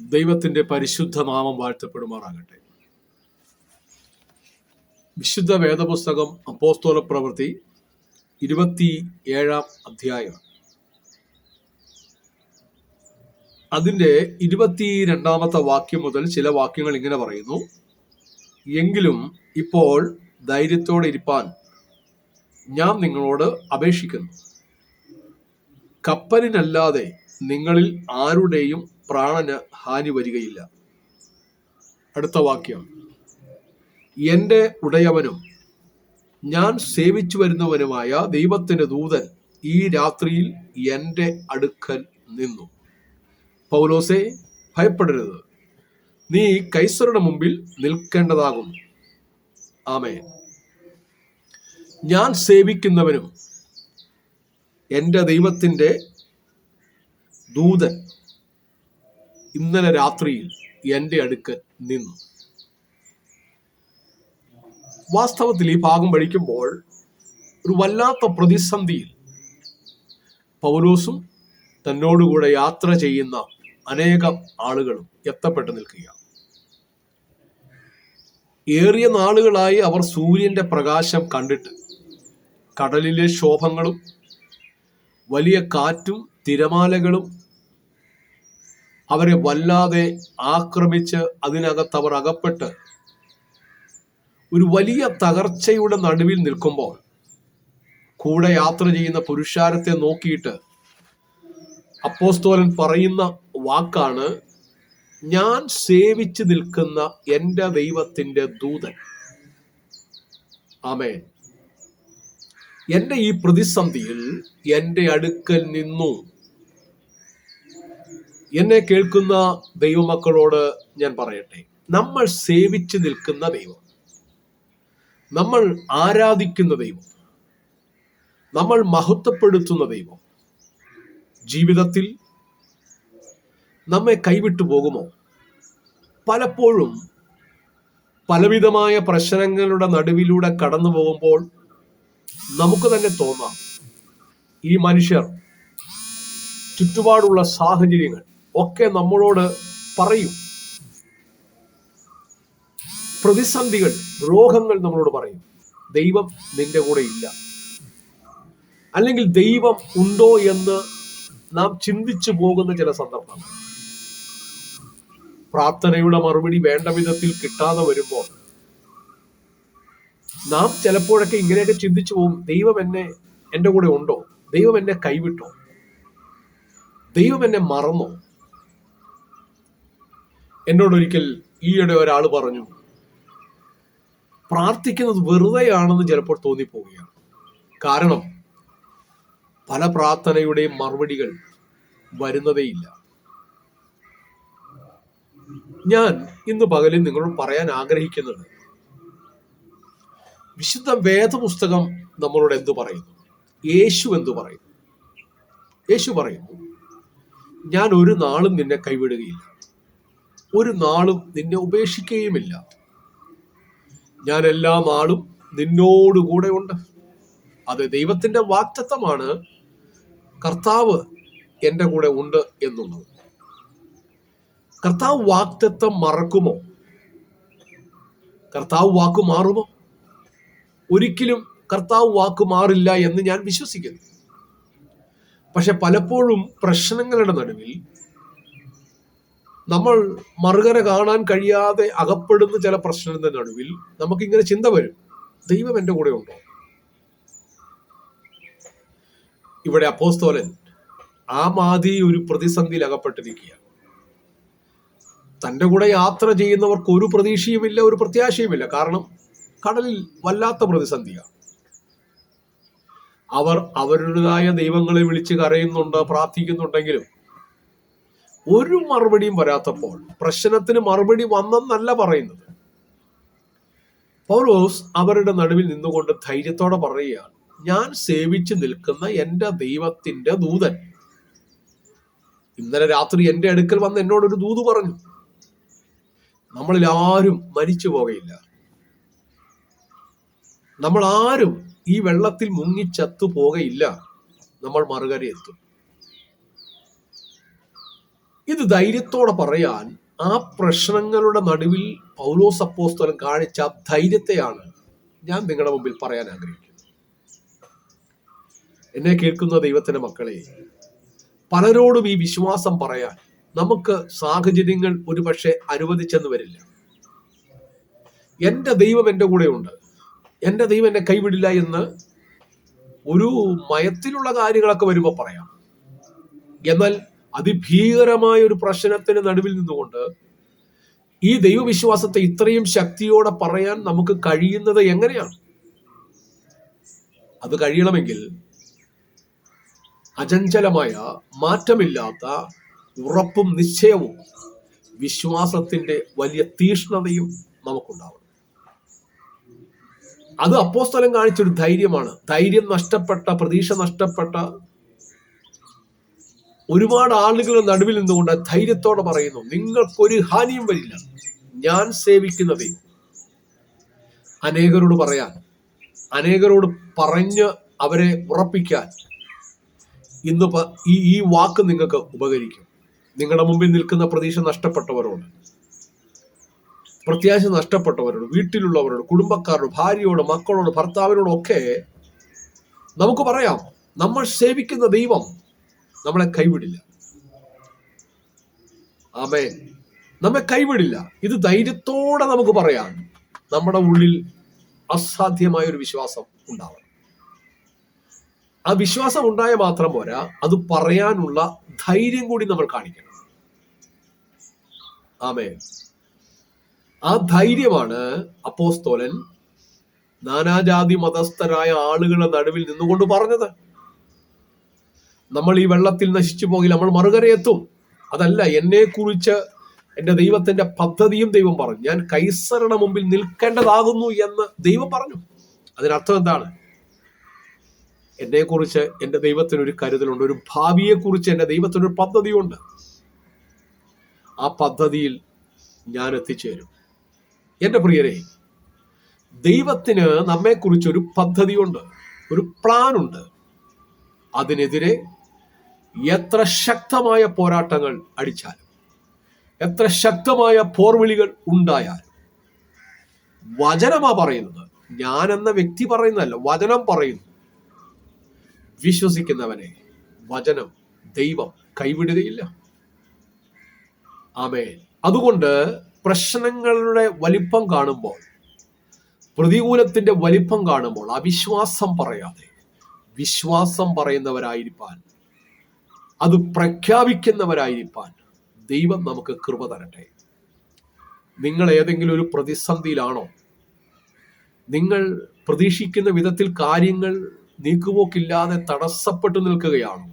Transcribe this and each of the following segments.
ദൈവത്തിന്റെ പരിശുദ്ധ നാമം വാഴ്ത്തപ്പെടുമാറാകട്ടെ. വിശുദ്ധ വേദപുസ്തകം അപ്പോസ്തോല പ്രവൃത്തി ഇരുപത്തി ഏഴാം അധ്യായം. അതിന്റെ ഇരുപത്തി രണ്ടാമത്തെ വാക്യം മുതൽ ചില വാക്യങ്ങൾ ഇങ്ങനെ പറയുന്നു. എങ്കിലും ഇപ്പോൾ ധൈര്യത്തോടെ ഇരിപ്പാൻ ഞാൻ നിങ്ങളോട് അപേക്ഷിക്കുന്നു. കപ്പലിനല്ലാതെ നിങ്ങളിൽ ആരുടെയും പ്രാണന് ഹാനി വരികയില്ല. അടുത്ത വാക്യം. എന്റെ ഉടയവനും ഞാൻ സേവിച്ചു വരുന്നവനുമായ ദൈവത്തിന്റെ ദൂതൻ ഈ രാത്രിയിൽ എന്റെ അടുക്കൽ നിന്നു. പൗലോസെ ഭയപ്പെടരുത്. നീ കൈസറുടെ മുമ്പിൽ നിൽക്കേണ്ടതാകും ആമേ ഞാൻ സേവിക്കുന്നവനും എന്റെ ദൈവത്തിന്റെ ദൂതൻ ഇന്നലെ രാത്രിയിൽ എന്റെ അടുക്കൽ നിന്നു. വാസ്തവത്തിൽ ഈ ഭാഗം പഠിക്കുമ്പോൾ ഒരു വല്ലാത്ത പ്രതിസന്ധിയിൽ പൗലോസും തന്നോടുകൂടെ യാത്ര ചെയ്യുന്ന അനേകം ആളുകളും എത്തപ്പെട്ടു നിൽക്കുകയാണ്. ഏറിയ നാളുകളായി അവർ സൂര്യന്റെ പ്രകാശം കണ്ടിട്ട് കടലിലെ ശോഭങ്ങളും വലിയ കാറ്റും തിരമാലകളും അവരെ വല്ലാതെ ആക്രമിച്ച് അതിനകത്ത് അവർ അകപ്പെട്ട് ഒരു വലിയ തകർച്ചയുടെ നടുവിൽ നിൽക്കുമ്പോൾ കൂടെ യാത്ര ചെയ്യുന്ന പുരുഷാരത്തെ നോക്കിയിട്ട് അപ്പോസ്തോലൻ പറയുന്ന വാക്കാണ് ഞാൻ സേവിച്ചു നിൽക്കുന്ന എന്റെ ദൈവത്തിന്റെ ദൂതൻ. ആമേൻ. എന്റെ ഈ പ്രതിസന്ധിയിൽ എന്റെ അടുക്കൽ നിന്നു എന്നെ കേൾക്കുന്ന ദൈവമക്കളോട് ഞാൻ പറയട്ടെ. നമ്മൾ സേവിച്ച് നിൽക്കുന്ന ദൈവം. നമ്മൾ ആരാധിക്കുന്ന ദൈവം. നമ്മൾ മഹത്വപ്പെടുത്തുന്ന ദൈവം. ജീവിതത്തിൽ നമ്മെ കൈവിട്ടു പോകുമോ? പലപ്പോഴും പലവിധമായ പ്രശ്നങ്ങളുടെ നടുവിലൂടെ കടന്നു പോകുമ്പോൾ നമുക്ക് തന്നെ തോന്നാം ഈ മനുഷ്യർ ചുറ്റുപാടുള്ള സാഹചര്യങ്ങൾ ഒക്കെ നമ്മളോട് പറയും. പ്രതിസന്ധികൾ രോഗങ്ങൾ നമ്മളോട് പറയും. ദൈവം നിന്റെ കൂടെ ഇല്ല. അല്ലെങ്കിൽ ദൈവം ഉണ്ടോ എന്ന് നാം ചിന്തിച്ചു പോകുന്ന ചില സന്ദർഭങ്ങൾ. പ്രാർത്ഥനയുടെ മറുപടി വേണ്ട വിധത്തിൽ കിട്ടാതെ വരുമ്പോൾ നാം ചിലപ്പോഴൊക്കെ ഇങ്ങനെയൊക്കെ ചിന്തിച്ചു പോകും ദൈവം എന്നെ എന്റെ കൂടെ ഉണ്ടോ? ദൈവം എന്നെ കൈവിട്ടോ? ദൈവം എന്നെ മറന്നോ? എന്നോടൊരിക്കൽ ഈയിടെ ഒരാൾ പറഞ്ഞു പ്രാർത്ഥിക്കുന്നത് വെറുതെയാണെന്ന് ചിലപ്പോൾ തോന്നിപ്പോവുകയാണ്. കാരണം പല പ്രാർത്ഥനയുടെയും മറുപടികൾ വരുന്നതേയില്ല. ഞാൻ ഇന്ന് പകലിൽ നിങ്ങളോട് പറയാൻ ആഗ്രഹിക്കുന്നത് വിശുദ്ധ വേദപുസ്തകം നമ്മളോട് എന്തു പറയുന്നു? യേശു എന്തു പറയുന്നു? യേശു പറയുന്നു ഞാൻ ഒരു നാളും നിന്നെ കൈവിടുകയില്ല. ഒരു നാളും നിന്നെ ഉപേക്ഷിക്കുകയുമില്ല. ഞാൻ എല്ലാ നാളും നിന്നോട് കൂടെ ഉണ്ട്. അത് ദൈവത്തിന്റെ വാക്തത്വമാണ് കർത്താവ് എന്റെ കൂടെ ഉണ്ട് എന്നുള്ളത്. കർത്താവ് വാക്തത്വം മറക്കുമോ? കർത്താവ് വാക്ക് മാറുമോ? ഒരിക്കലും കർത്താവ് വാക്ക് മാറില്ല എന്ന് ഞാൻ വിശ്വസിക്കുന്നു. പക്ഷെ പലപ്പോഴും പ്രശ്നങ്ങളുടെ നടുവിൽ നമ്മൾ മറുകര കാണാൻ കഴിയാതെ അകപ്പെടുന്ന ചില പ്രശ്നത്തിന്റെ നടുവിൽ നമുക്കിങ്ങനെ ചിന്ത വരും ദൈവം എന്റെ കൂടെ ഉണ്ടോ? ഇവിടെ അപ്പോസ്തോലൻ ആ മാതി ഒരു പ്രതിസന്ധിയിൽ അകപ്പെട്ടിരിക്കുകയാണ്. തന്റെ കൂടെ യാത്ര ചെയ്യുന്നവർക്ക് ഒരു പ്രതീക്ഷയുമില്ല ഒരു പ്രത്യാശയുമില്ല. കാരണം കടലിൽ വല്ലാത്ത പ്രതിസന്ധിയാണ്. അവർ അവരുടേതായ ദൈവങ്ങളെ വിളിച്ച് കരയുന്നുണ്ട് പ്രാർത്ഥിക്കുന്നുണ്ടെങ്കിലും ഒരു മറുപടിയും വരാത്തപ്പോൾ പ്രശ്നത്തിന് മറുപടി വന്നെന്നല്ല പറയുന്നത്. പൗലോസ് അവരുടെ നടുവിൽ നിന്നുകൊണ്ട് ധൈര്യത്തോടെ പറയുകയാണ് ഞാൻ സേവിച്ചു നിൽക്കുന്ന എന്റെ ദൈവത്തിന്റെ ദൂതൻ. ഇന്നലെ രാത്രി എന്റെ അടുക്കൽ വന്ന് എന്നോടൊരു ദൂത് പറഞ്ഞു നമ്മളിൽ ആരും മരിച്ചു പോകയില്ല. നമ്മൾ ആരും ഈ വെള്ളത്തിൽ മുങ്ങിച്ചത്തു പോകയില്ല. നമ്മൾ മറുകര എത്തും ഇത് ധൈര്യത്തോടെ പറയാൻ ആ പ്രശ്നങ്ങളുടെ നടുവിൽ പൗലോസ് അപ്പോസ്തലൻ കാണിച്ച ധൈര്യത്തെയാണ് ഞാൻ നിങ്ങളുടെ മുമ്പിൽ പറയാൻ ആഗ്രഹിക്കുന്നത്. എന്നെ കേൾക്കുന്ന ദൈവത്തിന്റെ മക്കളെ പലരോടും ഈ വിശ്വാസം പറയാൻ നമുക്ക് സാഹചര്യങ്ങൾ ഒരുപക്ഷെ അനുവദിച്ചെന്ന് വരില്ല. എന്റെ ദൈവം എന്റെ കൂടെയുണ്ട്. എന്റെ ദൈവം എന്നെ കൈവിടില്ല എന്ന് ഒരു മയത്തിലുള്ള കാര്യങ്ങളൊക്കെ വരുമ്പോൾ പറയാം. എന്നാൽ അതിഭീകരമായ ഒരു പ്രശ്നത്തിന് നടുവിൽ നിന്നുകൊണ്ട് ഈ ദൈവവിശ്വാസത്തെ ഇത്രയും ശക്തിയോടെ പറയാൻ നമുക്ക് കഴിയുന്നത് എങ്ങനെയാണ്? അത് കഴിയണമെങ്കിൽ അചഞ്ചലമായ മാറ്റമില്ലാത്ത ഉറപ്പും നിശ്ചയവും വിശ്വാസത്തിന്റെ വലിയ തീഷ്ണതയും നമുക്കുണ്ടാവണം. അത് അപ്പോസ്തലം കാണിച്ചൊരു ധൈര്യമാണ്. ധൈര്യം നഷ്ടപ്പെട്ട പ്രതീക്ഷ നഷ്ടപ്പെട്ട ഒരുപാട് ആളുകളുടെ നടുവിൽ നിന്നുകൊണ്ട് ധൈര്യത്തോടെ പറയുന്നു നിങ്ങൾക്കൊരു ഹാനിയും വരില്ല. ഞാൻ സേവിക്കുന്ന ദൈവം. അനേകരോട് പറയാൻ അനേകരോട് പറഞ്ഞ് അവരെ ഉറപ്പിക്കാൻ ഇന്ന് ഈ ഈ വാക്ക് നിങ്ങൾക്ക് ഉപകരിക്കും. നിങ്ങളുടെ മുമ്പിൽ നിൽക്കുന്ന പ്രതീക്ഷ നഷ്ടപ്പെട്ടവരോട് പ്രത്യാശ നഷ്ടപ്പെട്ടവരോട് വീട്ടിലുള്ളവരോട് കുടുംബക്കാരോട് ഭാര്യയോട് മക്കളോട് ഭർത്താവിനോടൊക്കെ നമുക്ക് പറയാം നമ്മൾ സേവിക്കുന്ന ദൈവം നമ്മളെ കൈവിടില്ല. ആമേ നമ്മെ കൈവിടില്ല. ഇത് ധൈര്യത്തോടെ നമുക്ക് പറയാം. നമ്മുടെ ഉള്ളിൽ അസാധ്യമായ ഒരു വിശ്വാസം ഉണ്ടാവണം. ആ വിശ്വാസം ഉണ്ടായ മാത്രം പോരാ അത് പറയാനുള്ള ധൈര്യം കൂടി നമ്മൾ കാണിക്കണം. ആമേ ആ ധൈര്യമാണ് അപ്പോസ്തോലൻ നാനാജാതി മതസ്ഥരായ ആളുകളുടെ നടുവിൽ നിന്നുകൊണ്ട് പറഞ്ഞത്. നമ്മൾ ഈ വെള്ളത്തിൽ നശിച്ചു പോകില്ല നമ്മൾ മറുകരയെത്തും. അതല്ല എന്നെക്കുറിച്ച് എന്റെ ദൈവത്തിന്റെ പദ്ധതിയും ദൈവം പറഞ്ഞു. ഞാൻ കൈസറുടെ മുമ്പിൽ നിൽക്കേണ്ടതാകുന്നു എന്ന് ദൈവം പറഞ്ഞു. അതിനർത്ഥം എന്താണ്? എന്നെക്കുറിച്ച് എന്റെ ദൈവത്തിനൊരു കരുതലുണ്ട് ഒരു ഭാവിയെക്കുറിച്ച് എന്റെ ദൈവത്തിനൊരു പദ്ധതിയുണ്ട്. ആ പദ്ധതിയിൽ ഞാൻ എത്തിച്ചേരും. എന്റെ പ്രിയരെ ദൈവത്തിന് നമ്മെക്കുറിച്ച് ഒരു പദ്ധതിയുണ്ട് ഒരു പ്ലാനുണ്ട് അതിനെതിരെ എത്ര ശക്തമായ പോരാട്ടങ്ങൾ അടിച്ചാലും എത്ര ശക്തമായ പോർവിളികൾ ഉണ്ടായാലും വചനമാ പറയുന്നത് ഞാൻ എന്ന വ്യക്തി പറയുന്നതല്ല വചനം പറയുന്നു. വിശ്വസിക്കുന്നവനെ വചനം ദൈവം കൈവിടുകയില്ല. ആമേ അതുകൊണ്ട് പ്രശ്നങ്ങളുടെ വലിപ്പം കാണുമ്പോൾ പ്രതികൂലത്തിന്റെ വലിപ്പം കാണുമ്പോൾ അവിശ്വാസം പറയാതെ വിശ്വാസം പറയുന്നവരായിരിക്കാൻ അത് പ്രഖ്യാപിക്കുന്നവരായിരിക്കാൻ ദൈവം നമുക്ക് കൃപ തരട്ടെ. നിങ്ങൾ ഏതെങ്കിലും ഒരു പ്രതിസന്ധിയിലാണോ? നിങ്ങൾ പ്രതീക്ഷിക്കുന്ന വിധത്തിൽ കാര്യങ്ങൾ നീക്കുപോക്കില്ലാതെ തടസ്സപ്പെട്ടു നിൽക്കുകയാണോ?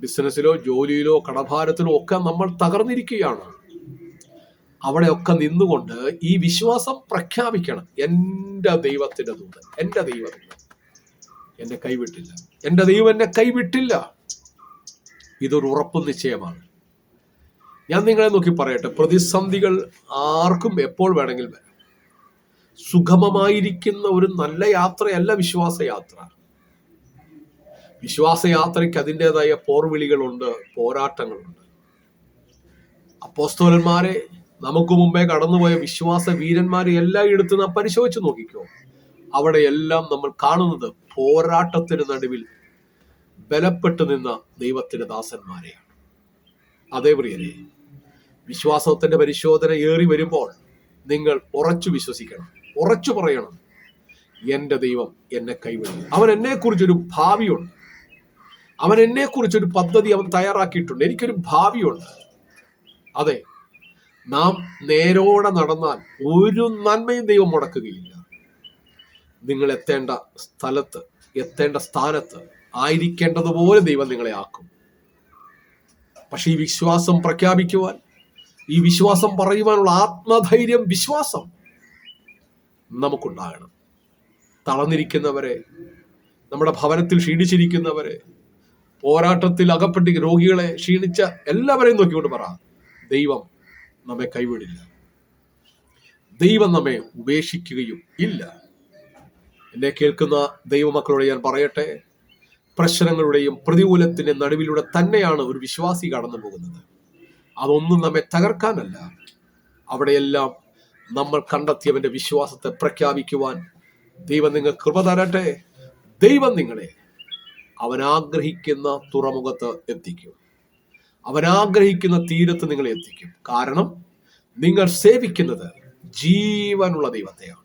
ബിസിനസ്സിലോ ജോലിയിലോ കടഭാരത്തിലോ ഒക്കെ നമ്മൾ തകർന്നിരിക്കുകയാണ്. അവിടെയൊക്കെ നിന്നുകൊണ്ട് ഈ വിശ്വാസം പ്രഖ്യാപിക്കണം. എന്റെ ദൈവത്തിന്റെ ദൂത് എന്റെ ദൈവം എന്നെ കൈവിട്ടില്ല. എന്റെ ദൈവം എന്നെ കൈവിട്ടില്ല. ഇതൊരു ഉറപ്പ് നിശ്ചയമാണ്. ഞാൻ നിങ്ങളെ നോക്കി പറയട്ടെ പ്രതിസന്ധികൾ ആർക്കും എപ്പോൾ വേണമെങ്കിൽ വരാം. സുഗമമായിരിക്കുന്ന ഒരു നല്ല യാത്രയല്ല വിശ്വാസയാത്ര. വിശ്വാസയാത്രയ്ക്ക് അതിന്റെതായ പോർവിളികളുണ്ട് പോരാട്ടങ്ങളുണ്ട്. അപ്പോസ്തോലന്മാരെ നമുക്ക് മുമ്പേ കടന്നുപോയ വിശ്വാസ വീരന്മാരെ എല്ലായിടത്തും നാം പരിശോധിച്ച് നോക്കിക്കോ. അവിടെ എല്ലാം നമ്മൾ കാണുന്നത് പോരാട്ടത്തിന് നടുവിൽ ബലപ്പെട്ടു നിന്ന ദൈവത്തിന്റെ ദാസന്മാരെയാണ് അതേ പ്രിയരെ വിശ്വാസത്തിന്റെ പരിശോധന ഏറി വരുമ്പോൾ നിങ്ങൾ ഉറച്ചു വിശ്വസിക്കണം ഉറച്ചു പറയണം എന്റെ ദൈവം എന്നെ കൈവിടും അവൻ എന്നെ കുറിച്ചൊരു ഭാവിയുണ്ട്. അവൻ എന്നെ കുറിച്ചൊരു പദ്ധതി അവൻ തയ്യാറാക്കിയിട്ടുണ്ട്. എനിക്കൊരു ഭാവിയുണ്ട്. അതെ നാം നേരോടെ നടന്നാൽ ഒരു നന്മയും ദൈവം മുടക്കുകയില്ല. നിങ്ങൾ എത്തേണ്ട സ്ഥലത്ത് എത്തേണ്ട സ്ഥാനത്ത് ആയിരിക്കേണ്ടതുപോലെ ദൈവം നിങ്ങളെ ആക്കും. പക്ഷെ ഈ വിശ്വാസം പ്രഖ്യാപിക്കുവാൻ ഈ വിശ്വാസം പറയുവാനുള്ള ആത്മധൈര്യം വിശ്വാസം നമുക്കുണ്ടാകണം. തളർന്നിരിക്കുന്നവരെ നമ്മുടെ ഭവനത്തിൽ ക്ഷീണിച്ചിരിക്കുന്നവരെ പോരാട്ടത്തിൽ അകപ്പെട്ട് രോഗികളെ ക്ഷീണിച്ച എല്ലാവരെയും നോക്കിക്കൊണ്ട് പറ ദൈവം നമ്മെ കൈവിടില്ല. ദൈവം നമ്മെ ഉപേക്ഷിക്കുകയും ഇല്ല. എന്നെ കേൾക്കുന്ന ദൈവമക്കളോട് ഞാൻ പറയട്ടെ പ്രശ്നങ്ങളുടെയും പ്രതികൂലത്തിന്റെ നടുവിലൂടെ തന്നെയാണ് ഒരു വിശ്വാസി കടന്നു പോകുന്നത്. അതൊന്നും നമ്മെ തകർക്കാനല്ല. അവിടെയെല്ലാം നമ്മൾ കണ്ടെത്തിയവന്റെ വിശ്വാസത്തെ പ്രഖ്യാപിക്കുവാൻ ദൈവം നിങ്ങൾ കൃപ തരട്ടെ. ദൈവം നിങ്ങളെ അവൻ ആഗ്രഹിക്കുന്ന തുറമുഖത്ത് എത്തിക്കും. അവൻ ആഗ്രഹിക്കുന്ന തീരത്ത് നിങ്ങളെ എത്തിക്കും. കാരണം നിങ്ങൾ സേവിക്കുന്നത് ജീവനുള്ള ദൈവത്തെയാണ്.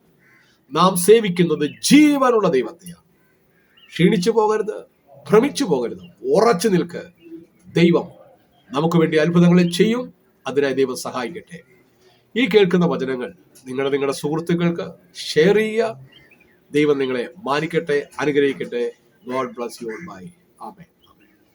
നാം സേവിക്കുന്നത് ജീവനുള്ള ദൈവത്തെയാണ്. ക്ഷീണിച്ചു പോകരുത്. ഭ്രമിച്ചു പോകരുത്. ഉറച്ചു നിൽക്ക്. ദൈവം നമുക്ക് വേണ്ടി അത്ഭുതങ്ങളെ ചെയ്യും. അതിനായി ദൈവം സഹായിക്കട്ടെ. ഈ കേൾക്കുന്ന വചനങ്ങൾ നിങ്ങളുടെ നിങ്ങളുടെ സുഹൃത്തുക്കൾക്ക് ഷെയർ ചെയ്യുക. ദൈവം നിങ്ങളെ മാനിക്കട്ടെ അനുഗ്രഹിക്കട്ടെ. ഗോഡ് ബ്ലസ് യു ബൈ ആമേ